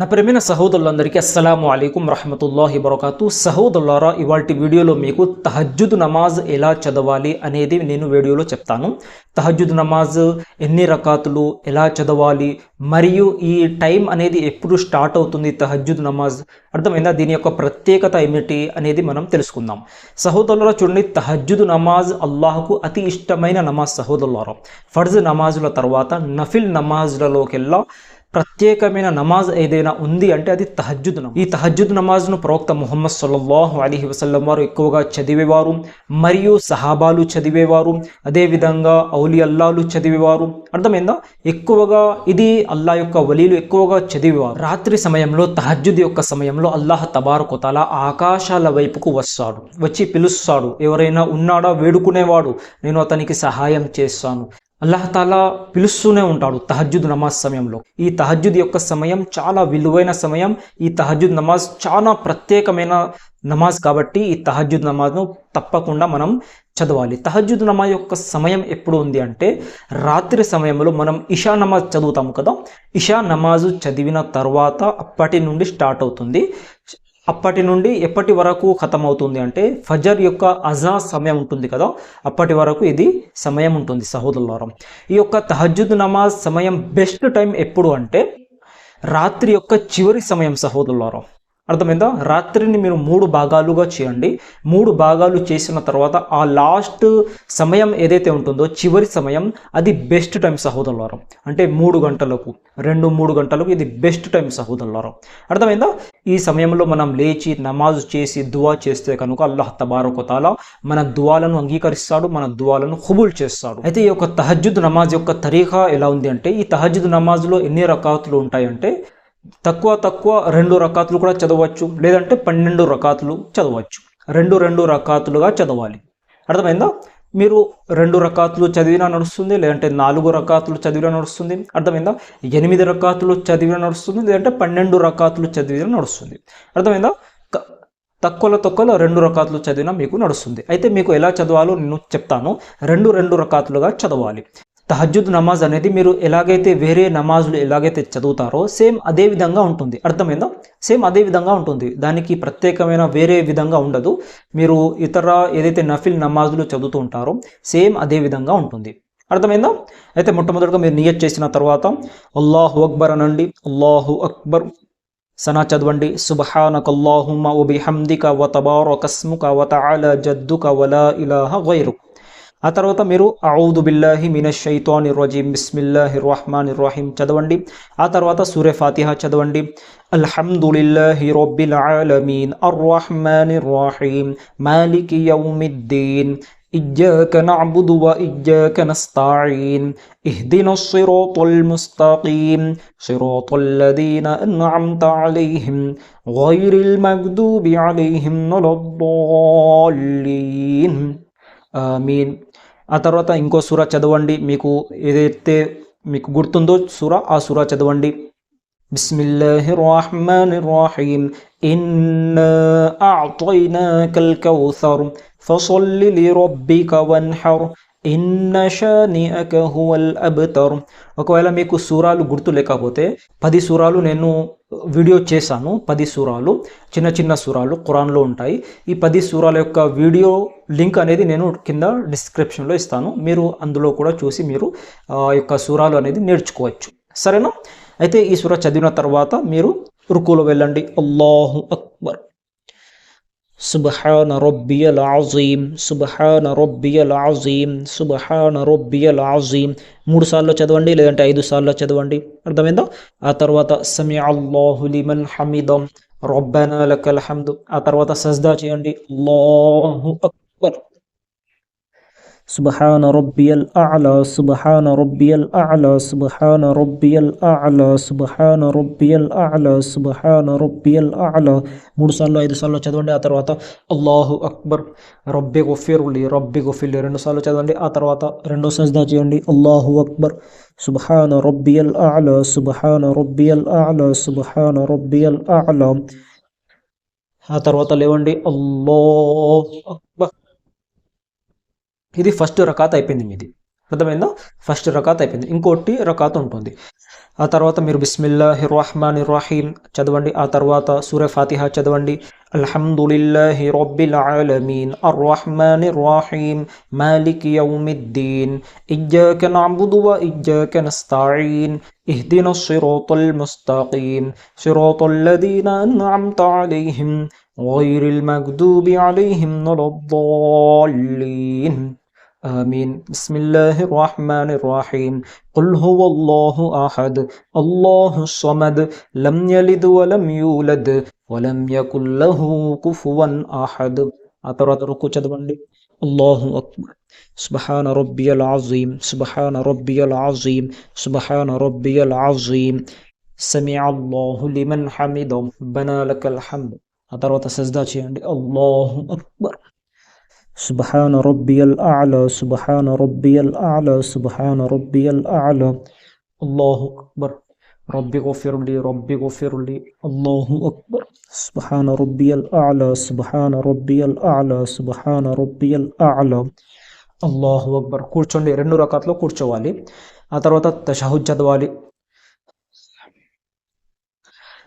నా ప్రేమైన సహోదరులందరికీ అస్సలం అయికం రహమతుల్లాహి బరకాతు. సహోదరులారా ఇవాటి వీడియోలో మీకు తహజ్జుద్ నమాజ్ ఎలా చదవాలి అనేది నేను వీడియోలో చెప్తాను. తహజ్జుద్ నమాజ్ ఎన్ని రకాతులు ఎలా చదవాలి మరియు ఈ టైం అనేది ఎప్పుడు స్టార్ట్ అవుతుంది తహజ్జుద్ నమాజ్ అర్థమైందా? దీని యొక్క ప్రత్యేకత ఏమిటి అనేది మనం తెలుసుకుందాం. సహోదరులారా చూడండి తహజ్జుద్ నమాజ్ అల్లాహకు అతి ఇష్టమైన నమాజ్ సహోదరులారా. ఫర్జ్ నమాజుల తర్వాత నఫిల్ నమాజ్లలోకెల్లా ప్రత్యేకమైన నమాజ్ ఏదైనా ఉంది అంటే అది తహజ్జుద్ నమాజ్. ఈ తహజ్జుద్ నమాజ్ను ప్రవక్త ముహమ్మద్ సల్లల్లాహు అలీహి వసల్లం వారు ఎక్కువగా చదివేవారు మరియు సహాబాలు చదివేవారు అదేవిధంగా ఔలి అల్లాలు చదివేవారు. అర్థమైందా? ఎక్కువగా ఇది అల్లా యొక్క వలీలు ఎక్కువగా చదివేవారు. రాత్రి సమయంలో తహజ్జుద్ యొక్క సమయంలో అల్లాహ్ తబారకుతాల ఆకాశాల వైపుకు వస్తాడు వచ్చి పిలుస్తాడు. ఎవరైనా ఉన్నాడా వేడుకునేవాడు నేను అతనికి సహాయం చేస్తాను. అల్లాహతాలా పిలుస్తూనే ఉంటాడు తహజ్జుద్ నమాజ్ సమయంలో. ఈ తహజ్జుద్ యొక్క సమయం చాలా విలువైన సమయం. ఈ తహజ్జుద్ నమాజ్ చాలా ప్రత్యేకమైన నమాజ్ కాబట్టి ఈ తహజ్జుద్ నమాజ్ను తప్పకుండా మనం చదవాలి. తహజ్జుద్ నమాజ్ యొక్క సమయం ఎప్పుడు ఉంది అంటే రాత్రి సమయంలో మనం ఇషా నమాజ్ చదువుతాం కదా? ఇషా నమాజు చదివిన తర్వాత అప్పటి నుండి స్టార్ట్ అవుతుంది. అప్పటి నుండి ఎప్పటి వరకు ఖతం అవుతుంది అంటే ఫజర్ యొక్క అజా సమయం ఉంటుంది కదా అప్పటి వరకు ఇది సమయం ఉంటుంది సహోదరులారం. ఈ యొక్క తహజుద్ నమాజ్ సమయం బెస్ట్ టైం ఎప్పుడు అంటే రాత్రి యొక్క చివరి సమయం సహోదరులారం. అర్థమైందా? రాత్రిని మీరు మూడు భాగాలుగా చేయండి. మూడు భాగాలు చేసిన తర్వాత ఆ లాస్ట్ సమయం ఏదైతే ఉంటుందో చివరి సమయం అది బెస్ట్ టైం సహోదరులారం అంటే మూడు గంటలకు రెండు మూడు గంటలకు ఇది బెస్ట్ టైం సహోదరులారం అర్థమైందా? ఈ సమయంలో మనం లేచి నమాజ్ చేసి దువా చేస్తే కనుక అల్లాహ్ తబారకుతాల మన దువాలను అంగీకరిస్తాడు మన దువాలను హుబుల్ చేస్తాడు. అయితే ఈ యొక్క తహజ్జుద్ నమాజ్ యొక్క తరీఖా ఎలా ఉంది అంటే ఈ తహజ్జుద్ నమాజ్లో ఎన్ని రకాతులు ఉంటాయంటే తక్కువ తక్కువ రెండు రకాతులు కూడా చదవచ్చు లేదంటే పన్నెండు రకాతులు చదవచ్చు. రెండు రెండు రకాతులుగా చదవాలి. అర్థమైందా? మీరు రెండు రకాతులు చదివినా నడుస్తుంది లేదంటే నాలుగు రకాతులు చదివినా నడుస్తుంది. అర్థమైందా? ఎనిమిది రకాతులు చదివినా నడుస్తుంది లేదంటే పన్నెండు రకాతులు చదివినా నడుస్తుంది. అర్థమైందా? తక్కువలో తక్కువలో రెండు రకాతులు చదివినా మీకు నడుస్తుంది. అయితే మీకు ఎలా చదవాలో నేను చెప్తాను. రెండు రెండు రకాతులుగా చదవాలి. తహజుద్ నమాజ్ అనేది మీరు ఎలాగైతే వేరే నమాజులు ఎలాగైతే చదువుతారో సేమ్ అదే విధంగా ఉంటుంది. అర్థమైందా? సేమ్ అదే విధంగా ఉంటుంది. దానికి ప్రత్యేకమైన వేరే విధంగా ఉండదు. మీరు ఇతర ఏదైతే నఫిల్ నమాజులు చదువుతూ ఉంటారో సేమ్ అదే విధంగా ఉంటుంది. అర్థమైందా? అయితే మొట్టమొదటిగా మీరు నియత్ చేసిన తర్వాత అల్లాహు అక్బర్ అనండి. అల్లాహు అక్బర్. సనా చదవండి. సుబహానక అల్లాహుమ్మ వబిహమ్దిక వ తబారకస్ముక వ తఆలా జద్దుక వలా ఇలాహ వైరుక్ ఆ తర్వాత మీరు ఔదు బిల్లాహి మినష్ షైతాని రజీం బిస్మిల్లాహి రహమాన్ రహీం చదవండి ఆ తర్వాత సూర్య ఫాతిహా చదవండి అల్హమ్దులిల్లాహి రబ్బిల్ ఆలమీన్ అర్రహమాని రహీం మాలికి యౌమిద్దీన్ إياك نعبد وإياك نستعين اهدنا الصراط المستقيم صراط الذين أنعمت عليهم غير المغضوب عليهم ولا الضالين ఆమీన్ ఆ తర్వాత ఇంకో సూర చదవండి మీకు ఏదైతే మీకు గుర్తుందో సూర ఆ సూర చదవండి బిస్మిల్లాహిర్ రహమాన్ రహీం ఇన్నా అఅతైనాకల్ కౌసర్ ఫసల్లి లిరబ్బిక వన్హర్ ఇన్న షానిఅక హువల్ అబ్తర్. ఒకవేళ మీకు సూరాలు గుర్తు లేకపోతే పది సూరాలు నేను వీడియో చేశాను. పది సూరాలు చిన్న చిన్న సూరాలు ఖురాన్లో ఉంటాయి. ఈ పది సూరాల యొక్క వీడియో లింక్ అనేది నేను కింద డిస్క్రిప్షన్లో ఇస్తాను. మీరు అందులో కూడా చూసి మీరు ఆ యొక్క సూరాలు అనేది నేర్చుకోవచ్చు. సరేనా? అయితే ఈ సూర చదివిన తర్వాత మీరు రుకులో వెళ్ళండి. అల్లాహు అక్బర్. సుబహాన రొబ్బియల్ ఆజీం సుబహాన రొబ్బియల్ ఆజీం సుబహాన రొబ్బియల్ ఆజీం మూడు సార్లు చదవండి లేదంటే ఐదు సార్లు చదవండి. అర్థమైందా? ఆ తర్వాత సమీ అల్లాహు హమీదం రబ్బనా లకల్ హమ్దు ఆ తర్వాత సజ్దా చేయండి. అల్లాహు అక్ سبحان ربي الأعلى سبحان ربي الأعلى سبحان ربي الأعلى سبحان ربي الأعلى سبحان ربي الأعلى మూడు సార్లు ఐదు సార్లు చదవండి ఆ తర్వాత అల్లాహు అక్బర్ రబ్బి గుఫిరులి రబ్బి గుఫిర్లి రెండు సార్లు చదవండి ఆ తర్వాత రెండో సజ్దా చేయండి అల్లాహు అక్బర్ సుబ్హాన రబ్బియల్ అఅలా సుబ్హాన రబ్బియల్ అఅలా సుబ్హాన రబ్బియల్ అఅలా ఆ తర్వాత లేవండి అల్లాహు అక్బర్ ఇది ఫస్ట్ రకాత్ అయిపోయింది మీది అర్థమైందా ఫస్ట్ రకాత్ అయిపోయింది ఇంకోటి రకాత్ ఉంటుంది ఆ తర్వాత మీరు బిస్మిల్లా హిర్రహ్మాన్ ఇర్రాహీం చదవండి ఆ తర్వాత సూర్య ఫాతిహా చదవండి అల్హమ్దుల్లాహి రబ్బిల్ ఆలమీన్ అర్రహ్మాన్ ఇర్రాహీం మాలిక్ యౌమిద్దీన్ ఇజ్జాక నఅబుదు వ ఇజ్జాక నస్తాయిన్ ఇహ్దిన సిరాతల్ ముస్తాఖీం సిరాతల్ లదీన అన్అమ్త అలైహిం غير المغضوب عليهم ولا الضالين آمين. بسم الله الرحمن الرحيم. قل هو الله أحد الله الصمد لم يلد ولم يولد ولم يكن له كفوا أحد. أترد ركو الله أكبر. سبحان ربي العظيم. سبحان ربي العظيم. سبحان ربي العظيم. سمع الله لمن حمده. ربنا لك الحمد. أترى تسجد الله أكبر. سبحان ربي الأعلى سبحان ربي الأعلى سبحان ربي الأعلى الله أكبر ربي غفر لي ربي غفر لي الله أكبر سبحان ربي الأعلى سبحان ربي الأعلى سبحان ربي الأعلى అల్లాహు అక్బర్ కూర్చోండి రెండు రకాల్లో కూర్చోవాలి ఆ తర్వాత తషహుద్ చదవాలి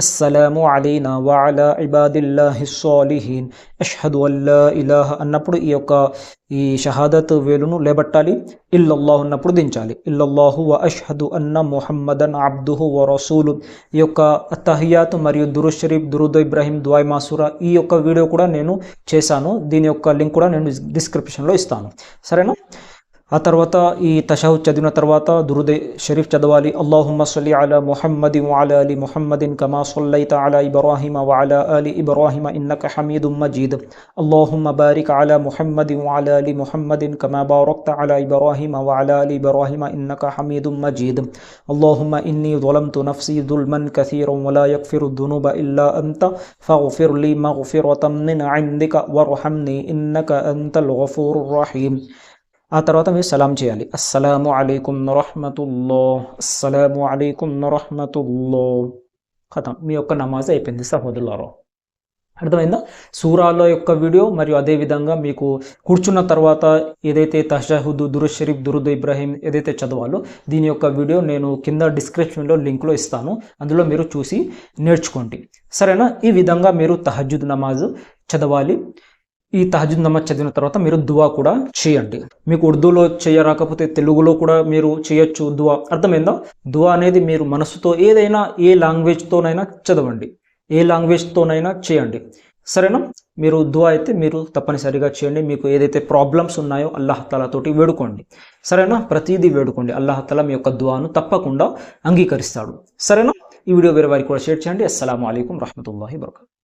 అస్సలాము అలీనా వాలా ఇబాదిల్లాహి సాలిహీన్ అష్హదు అల్లా ఇలాహ అన్నప్పుడు ఈ యొక్క ఈ షహాదత్ వేలును లేబట్టాలి. ఇల్లల్లాహు ఉన్నప్పుడు దించాలి. ఇల్లల్లాహు వ అష్హదు అన్న ముహమ్మదన్ అబ్దుహు వ రసూలు. ఈ యొక్క తహియాత్ మరియు దురుషరీఫ్ దురుద్ ఇబ్రాహీం ద్వాయ్ మాసూరా ఈ యొక్క వీడియో కూడా నేను చేశాను. దీని యొక్క లింక్ కూడా నేను డిస్క్రిప్షన్లో ఇస్తాను. సరేనా? ఆ తర్వాత ఈ తషహుద్ చదివిన తర్వాత దురుదే షరీఫ్ చదవాలి అల్లాహుమ్మ సల్లి అలా ముహమ్మది వఅలా అలి ముహమ్మదిన్ కమా సల్లైత అలా ఇబ్రాహిమ వఅలా అలి ఇబ్రాహిమ ఇన్నక హమీదుం మజీద్ అల్లాహుమ్మ బారిక్ అలా ముహమ్మది వఅలా అలి ముహమ్మదిన్ కమా బారక్త అలా ఇబ్రాహిమ వఅలా అలి ఇబ్రాహిమ ఇన్నక హమీదుం మజీద్ اللهم إني ظلمت نفسي ظلما كثيرا ولا يغفر الذنوب إلا أنت فاغفر لي مغفرة من عندك وارحمني إنك أنت الغفور الرحيم ఆ తర్వాత మీరు సలాం చేయాలి. అస్సలాము అలైకుం రహమతుల్లో అస్సలాము అలైకుం రహమతుల్లో కథం మీ యొక్క నమాజ్ అయిపోయింది సహోదరులారో. అర్థమైందా? సూరాల యొక్క వీడియో మరియు అదే విధంగా మీకు కూర్చున్న తర్వాత ఏదైతే తషహుద్ దురు షరీఫ్ దురుద్ ఇబ్రాహీం ఏదైతే చదవాలో దీని యొక్క వీడియో నేను కింద డిస్క్రిప్షన్లో లింక్లో ఇస్తాను. అందులో మీరు చూసి నేర్చుకోండి. సరేనా? ఈ విధంగా మీరు తహజుద్ నమాజ్ చదవాలి. ఈ తహజుద్ నమాజ్ చదివిన తర్వాత మీరు దువా కూడా చేయండి. మీకు ఉర్దూలో చేయరాకపోతే తెలుగులో కూడా మీరు చేయొచ్చు దువా. అర్థమైందా? దువా అనేది మీరు మనసుతో ఏదైనా ఏ లాంగ్వేజ్తోనైనా చదవండి. ఏ లాంగ్వేజ్తోనైనా చేయండి. సరేనా? మీరు దువా అయితే మీరు తప్పనిసరిగా చేయండి. మీకు ఏదైతే ప్రాబ్లమ్స్ ఉన్నాయో అల్లాహతాలతోటి వేడుకోండి. సరేనా? ప్రతిదీ వేడుకోండి. అల్లాహతాల మీ యొక్క దువాను తప్పకుండా అంగీకరిస్తాడు. సరేనా? ఈ వీడియో వేరే వారికి కూడా షేర్ చేయండి. అస్సలం అయికం రహమతుల్లాహి వరకatu